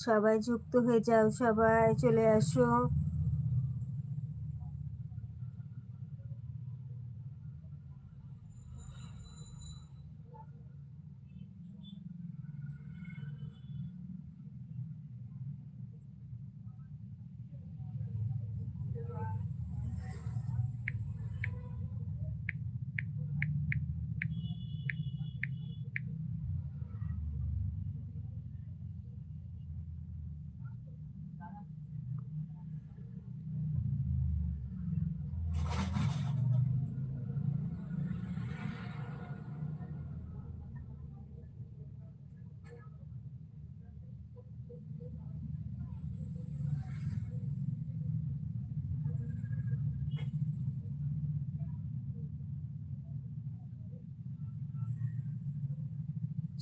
সবাই যুক্ত হয়ে যাও সবাই চলে আসো।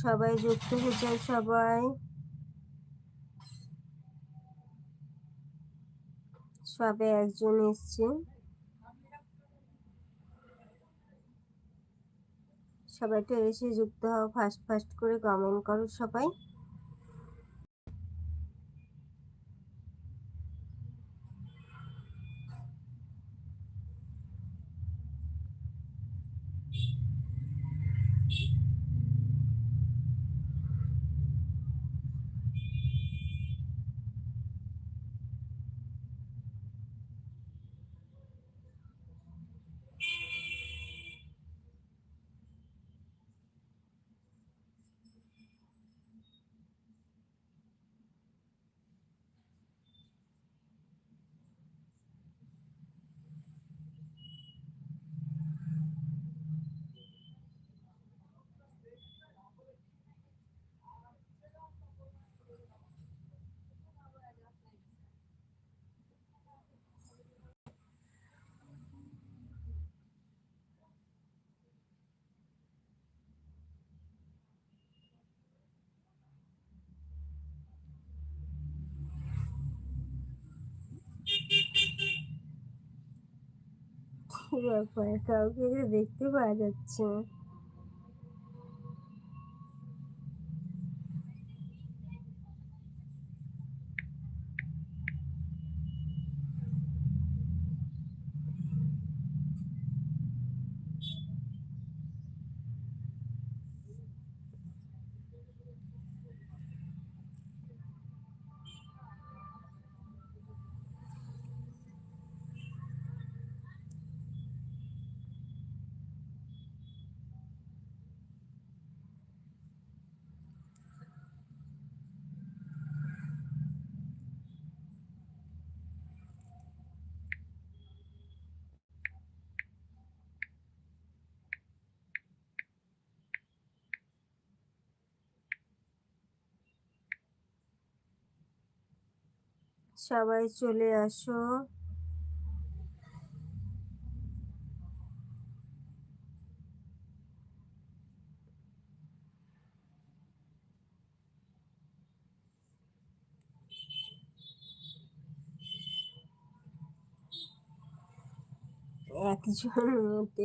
সবাই যুক্ত হয়ে সবাই। সবে একজন এসছে। সবাইটা এসে যুক্ত হও ফার্স্ট ফার্স্ট করে কমেন্ট করো সবাই। ব্যাপার কাউকে দেখতে পাওয়া যাচ্ছে। সবাই চলে আসো। একজন মধ্যে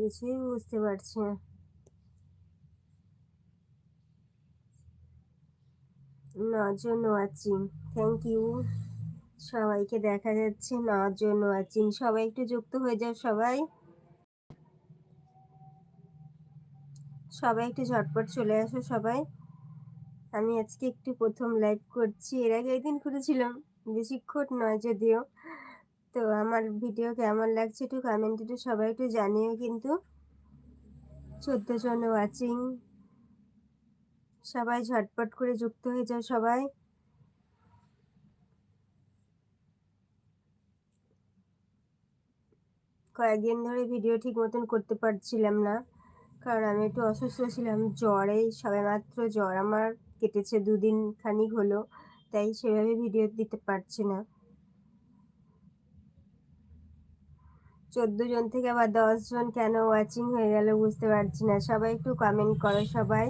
কিছুই বুঝতে পারছি না। নজন ওয়াচিং থ্যাংক ইউ সবাইকে দেখা যাচ্ছে নজন ওয়াচিং সবাই একটু যুক্ত হয়ে যাও সবাই। সবাই একটু ঝটপট চলে আসো সবাই। আমি আজকে একটু প্রথম লাইভ করছি। এর আগে একদিন করেছিলাম বেশিক্ষণ নয় যদিও। তো আমার ভিডিও কেমন লাগছে একটু কমেন্ট একটু সবাই একটু জানিও কিন্তু। চোদ্দ জন ওয়াচিং সবাই ঝটপট করে যুক্ত হয়ে যাও সবাই। কয়েকদিন ধরে ভিডিও ঠিক মতন করতে পারছিলাম না, কারণ আমি একটু অসুস্থ ছিলাম, জ্বরে সবে মাত্র জ্বর আমার কেটেছে, দুদিন খানিক হলো, তাই সেভাবে ভিডিও দিতে পারছি না। চোদ্দ জন থেকে আবার দশ জন কেন ওয়াচিং হয়ে গেল বুঝতে পারছি না। সবাই একটু কমেন্ট করো সবাই।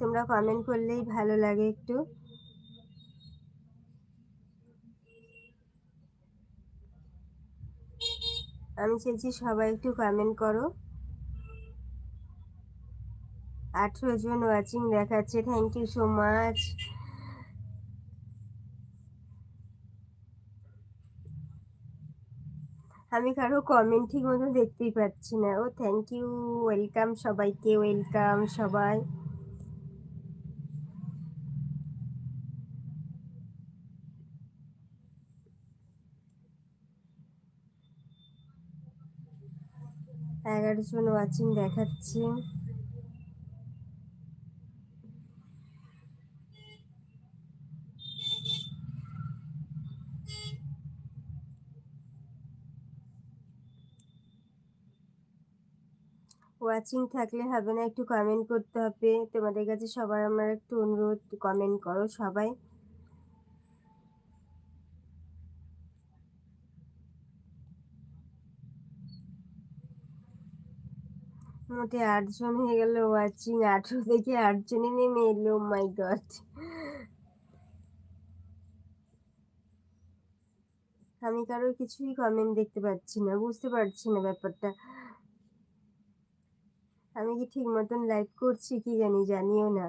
তোমরা কমেন্ট করলেই ভালো লাগে একটু। আমি চাইছি সবাই একটু কমেন্ট করো। আঠেরো জন ওয়াচিং দেখাচ্ছে। থ্যাংক ইউ সো মাচ আমি কারও কমেন্ট ঠিক মতো দেখতেই পাচ্ছি না। ও থ্যাংক ইউ ওয়েলকাম সবাইকে ওয়েলকাম সবাই। এগারো জন ওয়াচিং দেখাচ্ছে। ওয়াচিং থাকলে হবে না, একটু কমেন্ট করতে হবে। তোমাদের কাছে সবার আমার একটু অনুরোধ কমেন্ট করো সবাই। মোটে আটজন হয়ে গেল ওয়াচিং আঠেরো থেকে আটজনই নেমে এলো মাই গড আমি কারোর কিছুই কমেন্ট দেখতে পাচ্ছি না, বুঝতে পারছি না ব্যাপারটা। আমি কি ঠিক মতন লাইভ করছি কি জানি জানিও না।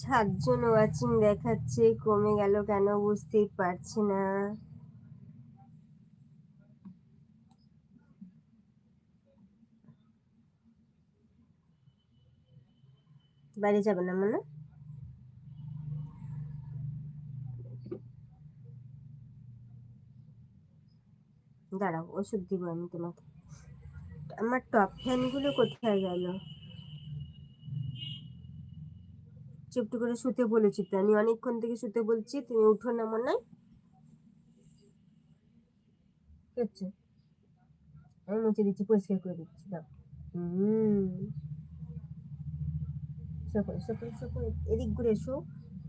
সাতজন ওয়াচিং দেখাচ্ছে, কমে গেল কেন বুঝতেই পারছি না। বাড়ি যাবে না মানে? দাঁড়াও, ওষুধ দিব আমি তোমাকে। আমার টপ ফ্যানগুলো কোথায় গেল? চুপটি করে শুতে বলেছি তো। আমি অনেকক্ষণ থেকে শুতে বলছি, তুমি উঠো না। মনে হয় হচ্ছে আমি মুছে দিচ্ছি, পরিষ্কার করে দিচ্ছি, দাও। হুম। সকলে সকলে সকলে এদিক ঘুরে এসো,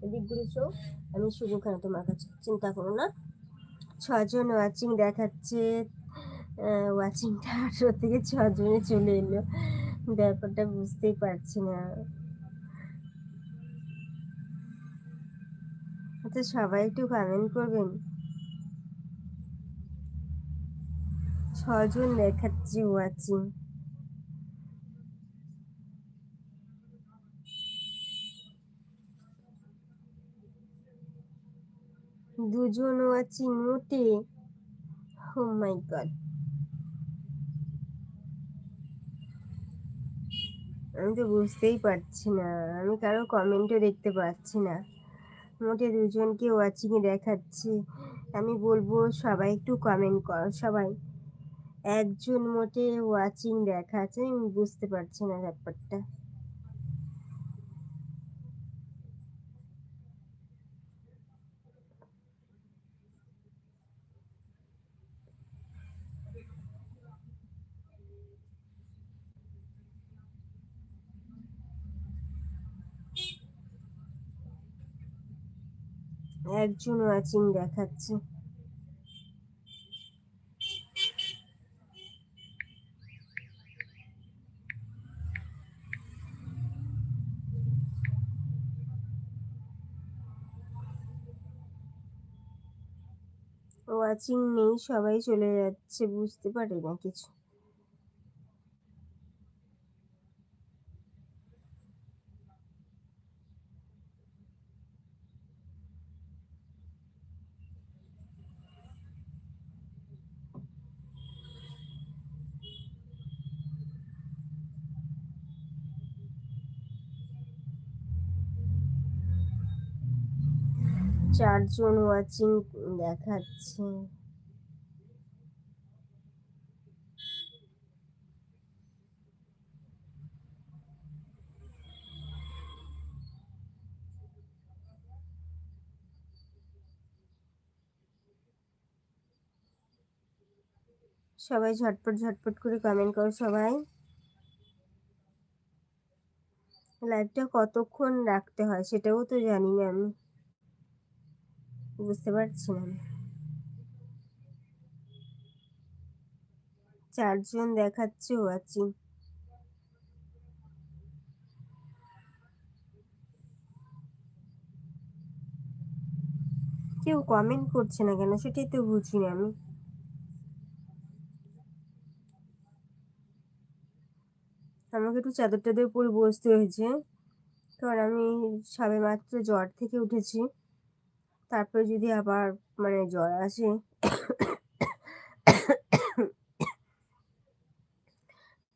এদিক ঘুরে এসো। আমি শুভ ওখানে তোমার কাছে, চিন্তা করো না। ছজন ওয়াচিং দেখাচ্ছে। ওয়াচিংটা আঠেরো থেকে ছজনে চলে এলো। ব্যাপারটা বুঝতেই পারছি না। আচ্ছা সবাই একটু কমেন্ট করবেন। ছজন দেখাচ্ছি ওয়াচিং। দুজন ওয়াচিং মোটে। Oh my God. আমি তো বুঝতেই পারছি না। আমি কারও কমেন্টও দেখতে পাচ্ছি না। মোটে দুজনকে ওয়াচিংয়ে দেখাচ্ছি। আমি বলব, সবাই একটু কমেন্ট করো, সবাই। একজন মোটে ওয়াচিং দেখাচ্ছে, আমি বুঝতে পারছি না ব্যাপারটা। একজন ওয়াচিং দেখাচ্ছে। ওয়াচিং নেই সবাই চলে যাচ্ছে বুঝতে পারি না কিছু। চারজন ওয়াচিং দেখাচ্ছে। সবাই ঝটপট ঝটপট করে কমেন্ট করো সবাই। লাইভটা কতক্ষণ রাখতে হয় সেটাও তো জানি না আমি। বুঝতে পারছি না। চারজন দেখাচ্ছে ওয়াচিং। কেউ কমেন্ট করছে না কেন? সেটাই তো বুঝি না আমি। আমাকে একটু চাদর টাদর পরে বসতে হয়েছে। কারণ আমি সবে মাত্র জ্বর থেকে উঠেছি। তারপরে যদি আবার মানে জ্বর আসে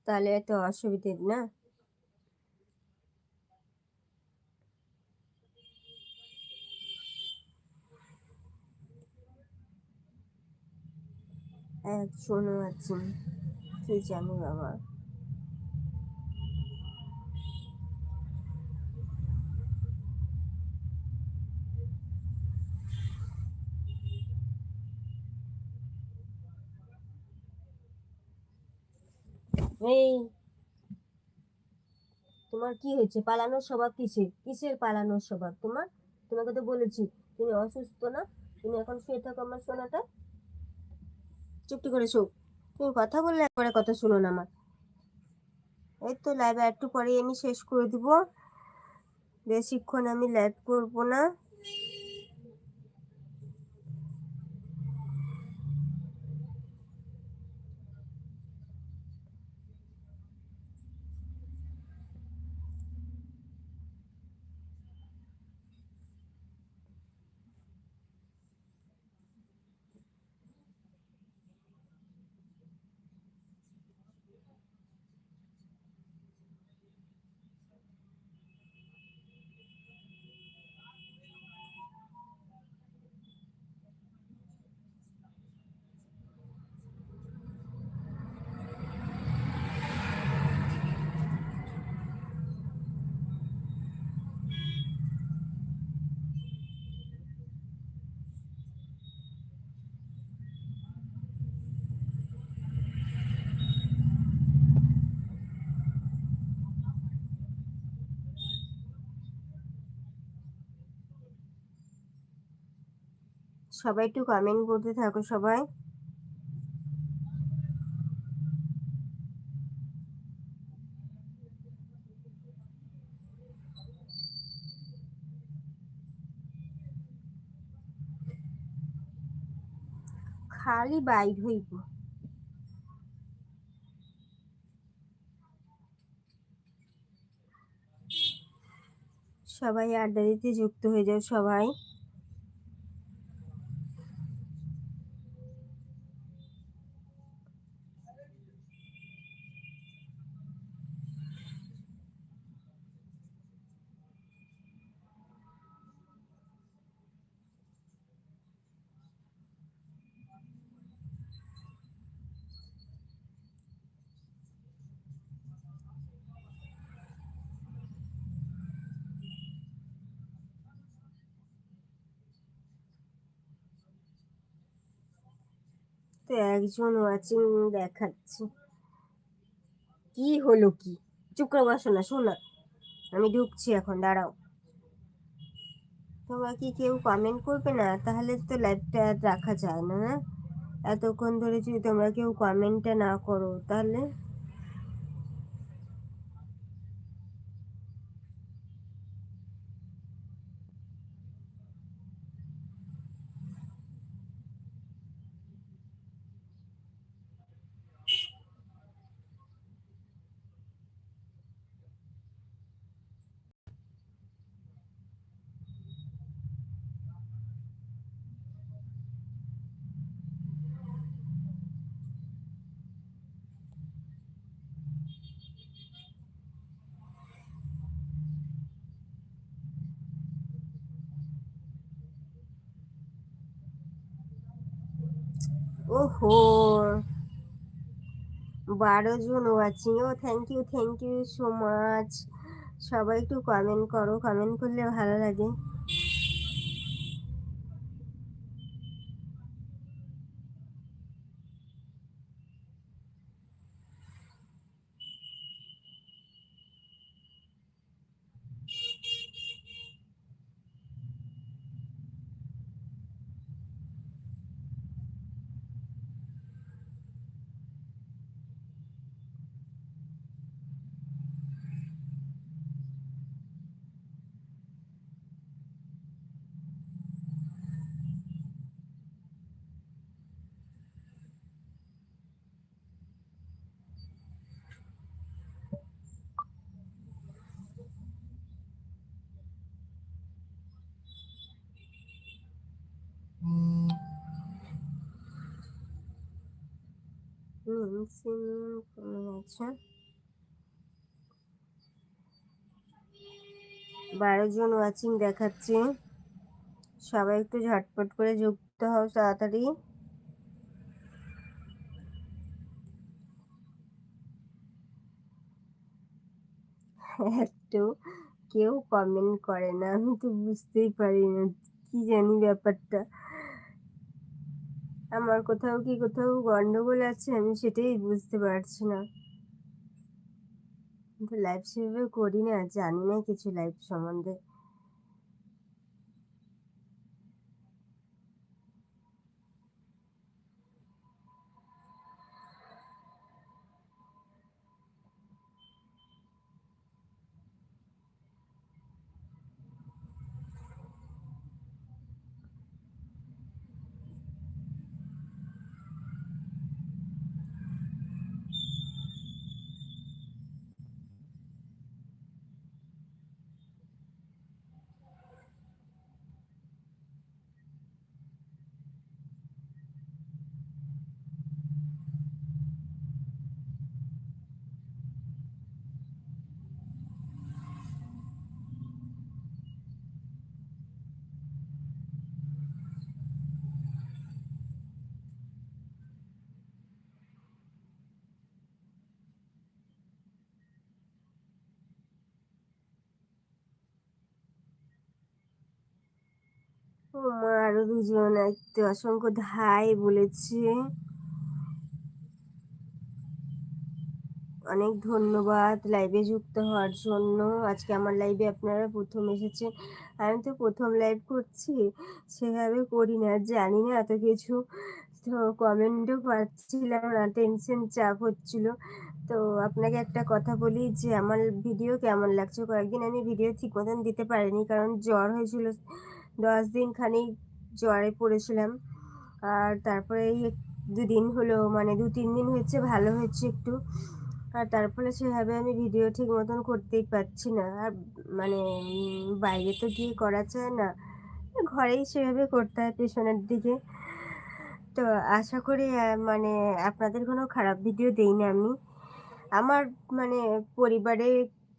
তাহলে তো অসুবিধে না? এক শোনো আছে কি জানি বাবা। এই, তোমার কি হয়েছে? পালানোর স্বভাব কিসের? কিসের পালানোর স্বভাব তোমার? তোমাকে তো বলেছি, তুমি অসুস্থ না? তুমি এখন শুয়ে থাকো আমার সোনাটা। চুপটি করে শো তুমি কথা বললে, একবারে কথা শুনো না আমার। এই তো লাইভ একটু পরে আমি শেষ করে দিব। বেশিক্ষণ আমি লাইভ করব না। সবাই একটু কমেন্ট করতে থাকো সবাই। খালি বাইর হইব। সবাই আড্ডা দিতে যুক্ত হয়ে যাও সবাই। তো একজন ওয়াচিং দেখাচ্ছে। কি হলো কি? চুপ বসো না, শোনা। আমি ঢুকছি এখন, দাঁড়াও। তোমরা কি কেউ কমেন্ট করবে না, তাহলে তো লাইভটা রাখা যায় না না এতক্ষণ ধরে যদি তোমরা কেউ কমেন্টটা না করো, তাহলে ওহো। বারো জন watching O thank you thank you so much সবাই একটু কমেন্ট করো। কমেন্ট করলে ভালো লাগে। সিম কমে গেছে বারো জন ওয়াচিং দেখাচ্ছে। সবাই একটু ঝটপট করে যুক্ত হও তাড়াতাড়ি। একটু কেউ কমেন্ট করে না, আমি তো বুঝতেই পারি না। কি জানি ব্যাপারটা। আমার কোথাও কি কোথাও গন্ডগোল আছে আমি সেটাই বুঝতে পারছি না। কিন্তু লাইভ সেভাবে করি না, জানি না কিছু লাইভ সম্বন্ধে। আরও দুজন, একটু অসংখ্য ধাই বলেছে। অনেক ধন্যবাদ লাইভে যুক্ত হওয়ার জন্য। আজকে আমার লাইভে আপনারা প্রথম এসেছেন। আমি তো প্রথম লাইভ করছি, সেভাবে করি না, জানি না এত কিছু। তো কমেন্টও পাচ্ছিলাম না টেনশন চাপ হচ্ছিল। তো আপনাকে একটা কথা বলি যে, আমার ভিডিও কেমন লাগছে? কয়েকদিন আমি ভিডিও ঠিক মতন দিতে পারিনি, কারণ জ্বর হয়েছিল। দশ দিন খানিক জ্বরে পড়েছিলাম। আর তারপরে এই দুদিন হলো মানে দু তিন দিন হচ্ছে ভালো হচ্ছে একটু। আর তারপরে সেভাবে আমি ভিডিও ঠিক মতন করতেই পারছি না। আর মানে বাইরে তো গিয়ে করা যায় না। ঘরেই সেভাবে করতে হয় পেছনের দিকে। তো আশা করি মানে আপনাদের কোনো খারাপ ভিডিও দেই না আমি। আমার মানে পরিবারে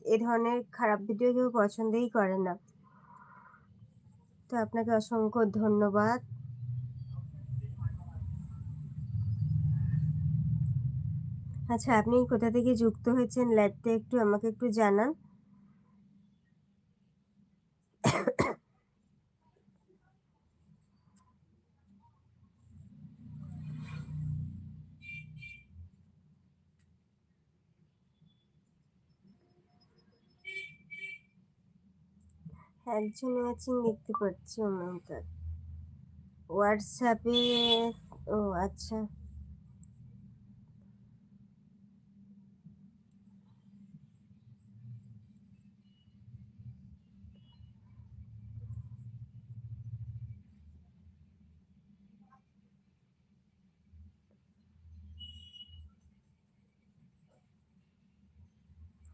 এ ধরনের খারাপ ভিডিও কেউ পছন্দই করে না। তো আপনাকে অসংখ্য ধন্যবাদ। আচ্ছা আপনি কোথা থেকে যুক্ত হয়েছেন? লাইভটা একটু আমাকে একটু জানান। একজন ওয়াচিং দেখতে পাচ্ছি ওমাঙ্কা হোয়াটসঅ্যাপে ও আচ্ছা।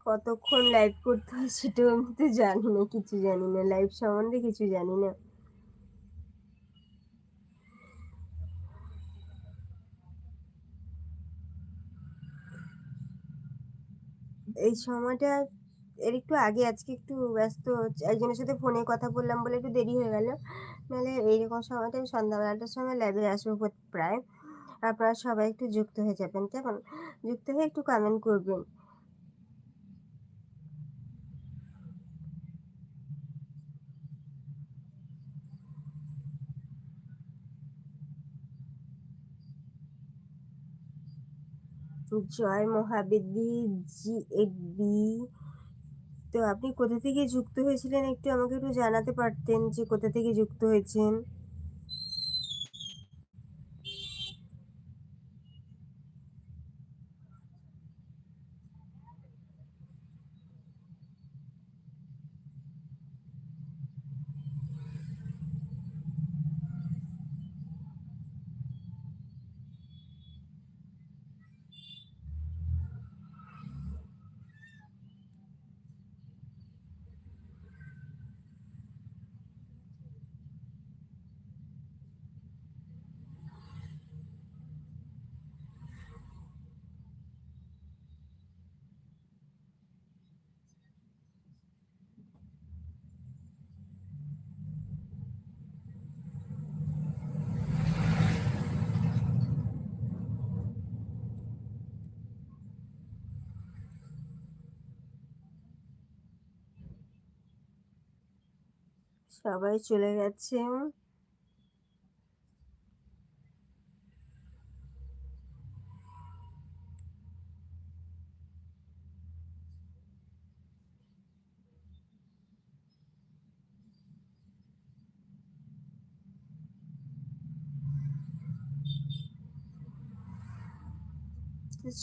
কতক্ষণ লাইভ করতে হয় সেটাও আমি তো জানি না, কিছু জানি না লাইভ সম্বন্ধে কিছু জানি না। এই সময়টা এর একটু আগে, আজকে একটু ব্যস্ত, একজনের সাথে ফোনে কথা বললাম বলে একটু দেরি হয়ে গেল। নাহলে এইরকম সময়টা আমি সন্ধ্যাবেলাটার সময় লাইভে আসব প্রায়। আপনারা সবাই একটু যুক্ত হয়ে যাবেন, কেমন? যুক্ত হয়ে একটু কমেন্ট করবেন। জয় মহাবিদ্যি জি বি। তো আপনি কোথা থেকে যুক্ত হয়েছিলেন একটু আমাকে একটু জানাতে পারতেন যে কোথা থেকে যুক্ত হয়েছেন? সবাই চলে গেছে।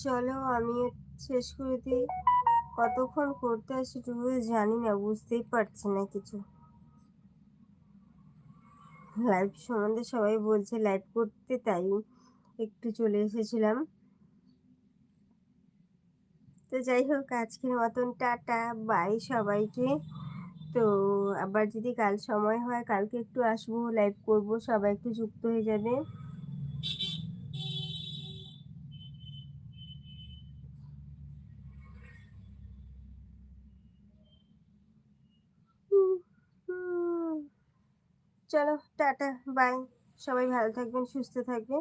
চলো আমি শেষ করে দিই। কতক্ষণ করতে হয় সেটুকু জানি না, বুঝতেই পারছি না কিছু। লাইভ সম্বন্ধে সবাই বলছে লাইভ করতে তাই একটু চলে এসেছিলাম। তো যাই হোক, আজকের মতন টাটা বাই সবাইকে। তো আবার যদি কাল সময় হয়, কালকে একটু আসব লাইভ করব, সবাই একটু যুক্ত হয়ে যাবে। চলো টাটা বাই সবাই ভালো থাকবেন সুস্থ থাকবে